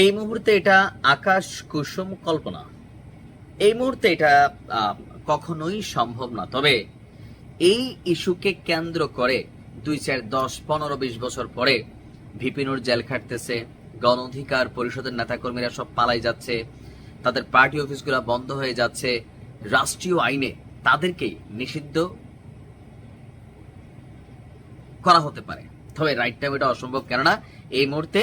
এই মুহূর্তে এটা আকাশ কুসুম কল্পনা। এই মুহূর্তে এটা কখনোই সম্ভব না। তবে এই ইস্যুকে কেন্দ্র করে দুই চার দশ, পনেরো, বিশ বছর পরে ভিপিনুর জেল খাটতেছে, গণ অধিকার পরিষদের নেতাকর্মীরা সব পালাই যাচ্ছে, তাদের পার্টি অফিসগুলো বন্ধ হয়ে যাচ্ছে, রাষ্ট্রীয় আইনে তাদেরকেই নিষিদ্ধ করা হতে পারে। তবে রাইট টাইম এটা অসম্ভব, কেননা এই মুহূর্তে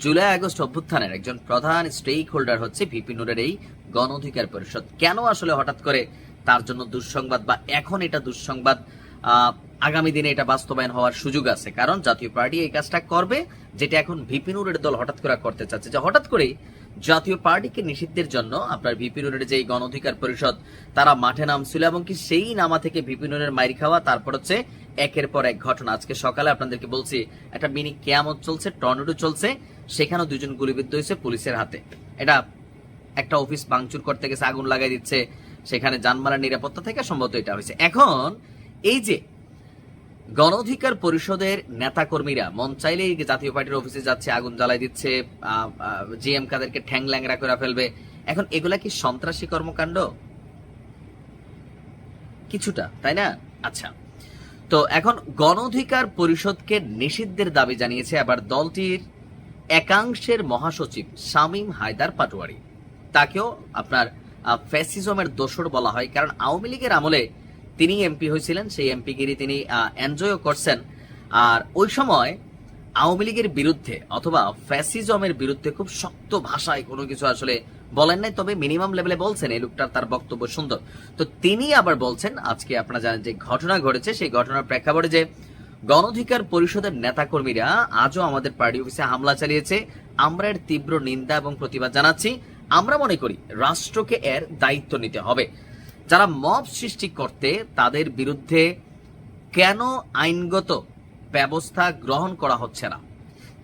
জুলাই আগস্ট অভ্যুত্থানের একজন প্রধান স্টেক হোল্ডার হচ্ছে ভিপি নুরের এই গণ অধিকার পরিষদ। কেন আসলে হঠাৎ করে তার জন্য দুঃসংবাদ বা এখন এটা দুঃসংবাদ আগামী দিনে এটা বাস্তবায়ন হওয়ার সুযোগ আছে? কারণ জাতীয় পার্টি এই কাজটা করবে, যেটা এখন ভিপি নুরের দল হঠাৎ করে করতে চাচ্ছে। যে হঠাৎ করেই জাতীয় পার্টিকে নিষিদ্ধের জন্য আপনার ভিপি নুরের যে গণ অধিকার পরিষদ, তারা মাঠে নামছিল এবং কি সেই নামা থেকে ভিপি নুরের মাইর খাওয়া, তারপর হচ্ছে একের পর এক ঘটনা। আজকে সকালে আপনাদেরকে বলছি, একটা মিনি কেয়ামত চলছে, টর্নেডো চলছে। সেখানেও দুজন গুলিবিদ্ধ হয়েছে পুলিশের হাতে। এটা একটা অফিস ভাঙচুর করতে গেছে, আগুন লাগাই দিচ্ছে, সেখানে যানবাহনের নিরাপত্তা থেকে সম্ভবত এটা হয়েছে। এখন এই যে গণ অধিকার পরিষদের নেতাকর্মীরা, মন চাইলেই জাতীয় পার্টির অফিসে যাচ্ছে, আগুন জ্বালাই দিচ্ছে জিএম কাদেরকে ঠ্যাং ল্যাংরা করে ফেলবে, এখন এগুলা কি সন্ত্রাসী কর্মকাণ্ড? কিছুটা, তাই না? আচ্ছা। তো এখন গণ অধিকার পরিষদকে নিষিদ্ধের দাবি জানিয়েছে, আবার দলটির একাংশের মহাসচিব শামীম হায়দার পাটোয়ারি। তাকেও আপনার ফ্যাসিজমের দোসর বলা হয়, কারণ আওয়ামী লীগের আমলে তিনি এমপি হয়েছিলেন, সেই এমপিগিরি তিনি এনজয়ও করছেন। আর ওই সময় আওয়ামী লীগের বিরুদ্ধে অথবা ফ্যাসিজমের বিরুদ্ধে খুব শক্ত ভাষায় কোনো কিছু আসলে বলেন নাই, তবে মিনিমাম লেভেলে বলছেন, এই লোকটার তার বক্তব্য সুন্দর। তো তিনি আবার বলছেন, আজকে আপনারা জানেন যে ঘটনা ঘটেছে, সেই ঘটনার প্রেক্ষাপটে যে গণ অধিকার পরিষদের নেতাকর্মীরা আজও আমাদের পার্টি অফিসে হামলা চালিয়েছে। আমরা এর তীব্র নিন্দা এবং প্রতিবাদ জানাচ্ছি। আমরা মনে করি রাষ্ট্রকে এর দায়িত্ব নিতে হবে। যারা মব সৃষ্টি করতে তাদের বিরুদ্ধে কেন আইনগত ব্যবস্থা গ্রহণ করা হচ্ছে না?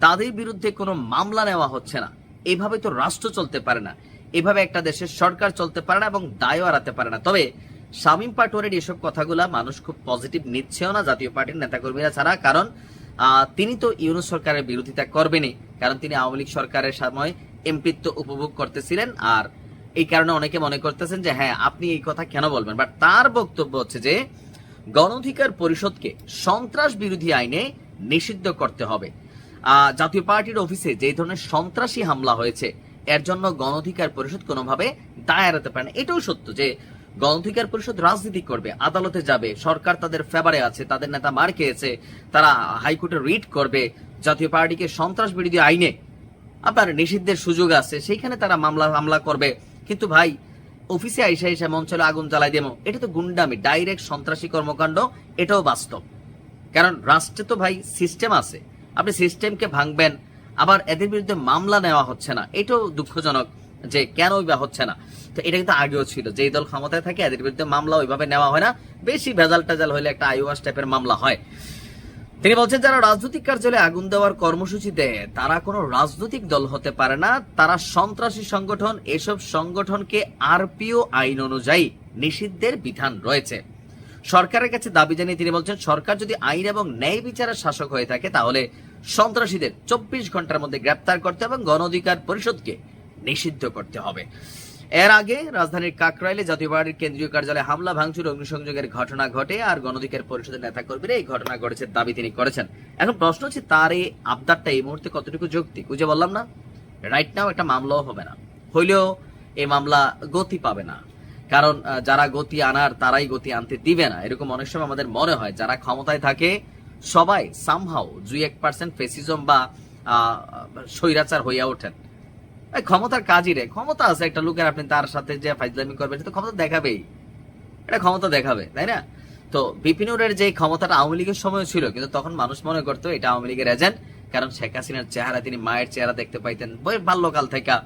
তাদের বিরুদ্ধে কোনো মামলা নেওয়া হচ্ছে না। এভাবে তো রাষ্ট্র চলতে পারে না। এভাবে একটা দেশের সরকার চলতে পারে না এবং দায়ও এড়াতে পারে না। তবে শামীম পাটোয়ারির এসব কথাগুলা মানুষ খুব পজিটিভ নিচ্ছেও না জাতীয় পার্টির নেতাকর্মীরা ছাড়া। কারণ তিনি তো ইউনুস সরকারের বিরোধিতা করবেনই। কারণ, তিনি আওয়ামী লীগ সরকারের সময় এমপিত্ব উপভোগ করতেছিলেন। আর এই কারণে অনেকে মনে করতেছেন যে হ্যাঁ আপনি এই কথা কেন বলবেন? বাট তার বক্তব্য হচ্ছে যে গণ অধিকার পরিষদকে সন্ত্রাস বিরোধী আইনে নিষিদ্ধ করতে হবে। জাতীয় পার্টির অফিসে যে ধরনের সন্ত্রাসী হামলা হয়েছে, এর জন্য গণ অধিকার পরিষদ কোনোভাবে দায় এড়াতে পারে না এটাও সত্য যে গণ অধিকার পরিষদ রাজনীতি করবে, আদালতে যাবে, সরকার তাদের ফেভারে আছে, তাদের নেতা মার খেয়েছে, তারা হাইকোর্টে রিট করবে, জাতীয় পার্টিকে সন্ত্রাস বিরোধী আইনে। আপনার নিষিদ্ধের সুযোগ আছে, সেইখানে তারা মামলা, হামলা করবে। কিন্তু ভাই, অফিসে আইসা আইসা মঞ্চলে আগুন জ্বালাই দেবো। এটা তো গুন্ডামি, ডাইরেক্ট সন্ত্রাসী কর্মকাণ্ড, এটাও বাস্তব। কারণ রাষ্ট্রে তো ভাই সিস্টেম আছে। আপনি সিস্টেমকে ভাঙবেন, আবার এদের বিরুদ্ধে মামলা নেওয়া হচ্ছে না, এটাও দুঃখজনক। যে কেন বা হচ্ছে না। তো এটা কিন্তু আগেও ছিল। যে দল ক্ষমতায় থাকে, এদের বিরুদ্ধে মামলা ওইভাবে নেওয়া হয় না। বেশি ভেজাল টেজাল হলে একটা আইওয়াস টাইপের মামলা হয়। তিনি বলছেন, যারা রাজনৈতিক কার্যালয়ে আগুন দেওয়ার কর্মসূচি দেয়, তারা কোনো রাজনৈতিক দল হতে পারে না। তারা সন্ত্রাসী সংগঠন। এসব সংগঠনকে আরপিও আইন অনুযায়ী নিষিদ্ধের বিধান রয়েছে। সরকারের কাছে দাবি জানিয়ে তিনি বলছেন, সরকার যদি আইন এবং ন্যায় বিচারের শাসক হয়ে থাকে, তাহলে সন্ত্রাসীদের চব্বিশ ঘণ্টার মধ্যে গ্রেপ্তার করতে এবং গণ অধিকার পরিষদকে নিষিদ্ধ করতে হবে। এর আগে রাজধানীর কাকরাইলে জাতীয় পার্টির কেন্দ্রীয় কার্যালয়ে হামলা, ভাঙচুর, অগ্নিসংযোগের ঘটনা ঘটে আর গণঅধিকার পরিষদের নেতাকর্মীরা এই ঘটনা ঘটেছে দাবি তিনি করেছেন। এখন প্রশ্ন হচ্ছে, তার এই আবদারটা এই মুহূর্তে কতটুকু যৌক্তিক? ওই যে বললাম না। রাইট নাও একটা মামলাও হবে না। হইলেও এই মামলা গতি পাবে না। কারণ যারা গতি আনার তারাই গতি আনতে দিবে না। এরকম অনেক সময় আমাদের মনে হয়, যারা ক্ষমতায় থাকে, সবাই সামহাও দুই এক পার্সেন্ট ফেসিজম বা স্বৈরাচার হইয়া ওঠেন। ক্ষমতার কাজই রে, ক্ষমতা আছে একটা লোকের, আপনি তার সাথে যে ফাইজলামি করবেন সেটা ক্ষমতা দেখাবেই। এটা ক্ষমতা দেখাবে, তাই না? তো বিপিনুরের যে ক্ষমতাটা আওয়ামী লীগের সময় ছিল, কিন্তু তখন মানুষ মনে করতো এটা আওয়ামী লীগের এজেন্ট কারণ শেখ হাসিনার চেহারা, তিনি মায়ের চেহারা দেখতে পাইতেন বাল্যকাল থেকে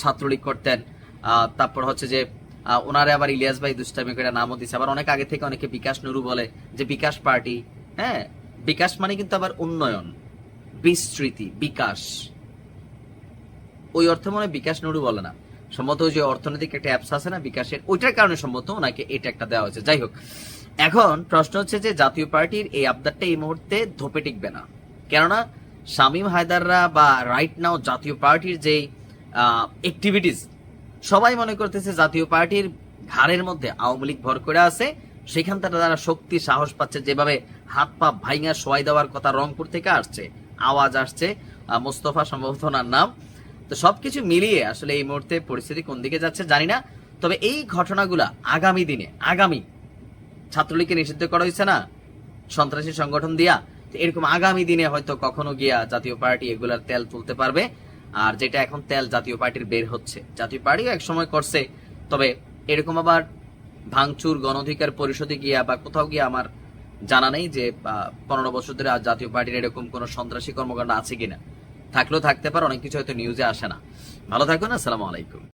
ছাত্রলীগ করতেন তারপর হচ্ছে যে ওনারে আবার ইলিয়াস ভাই দুষ্টামি করে নামও দিচ্ছে আবার অনেক আগে থেকে অনেকে বিকাশ নুরু বলে যে বিকাশ পার্টি হ্যাঁ? বিকাশ মানে কিন্তু আবার উন্নয়ন, বিস্তৃতি, বিকাশ। ওই অর্থে মনে বিকাশ নুরু বলে না। সম্ভবত ওই যে অর্থনৈতিক একটা অ্যাপস আছে না, বিকাশের, ওইটার কারণে সম্ভবত ওনাকে এটা একটা দেওয়া হয়েছে। যাই হোক, এখন প্রশ্ন হচ্ছে যে জাতীয় পার্টির এই আবদারটা এই মুহূর্তে ধোপে টিকবে না। কেননা শামীম হায়দাররা বা রাইট নাও জাতীয় পার্টির যে অ্যাক্টিভিটিস সবাই মনে করতেছে জাতীয় পার্টির ঘাড়ের মধ্যে আওয়ামী লীগ ভর করে আছে। সেখান থেকে তারা শক্তি, সাহস পাচ্ছে, যেভাবে হাত পা ভাইঙা শোয়াই দেওয়ার কথা রংপুর থেকে আসছে, আওয়াজ আসছে। মোস্তফা সম্ভবত নাম। তো সবকিছু মিলিয়ে আসলে এই মুহূর্তে পরিস্থিতি কোন দিকে যাচ্ছে জানি না। তবে এই ঘটনাগুলা আগামী দিনে, আগামী ছাত্রলীগকে নিষিদ্ধ করা হয়েছে না, সন্ত্রাসী সংগঠন দিয়া এরকম আগামী দিনে হয়তো কখনো গিয়া জাতীয় পার্টি এগুলার তেল তুলতে পারবে। আর যেটা এখন তেল জাতীয় পার্টির বের হচ্ছে, জাতীয় পার্টিও এক সময় করছে, তবে এরকম আবার ভাঙচুর, গণঅধিকার পরিষদে গিয়া বা কোথাও গিয়ে আমার জানা নেই যে পনেরো বছর ধরে জাতীয় পার্টির এরকম কোনো সন্ত্রাসী কর্মকাণ্ড আছে কিনা। থাকলেও থাকতে পারে অনেক কিছু হয়তো নিউজে আসে না। ভালো থাকুন আসসালামু আলাইকুম।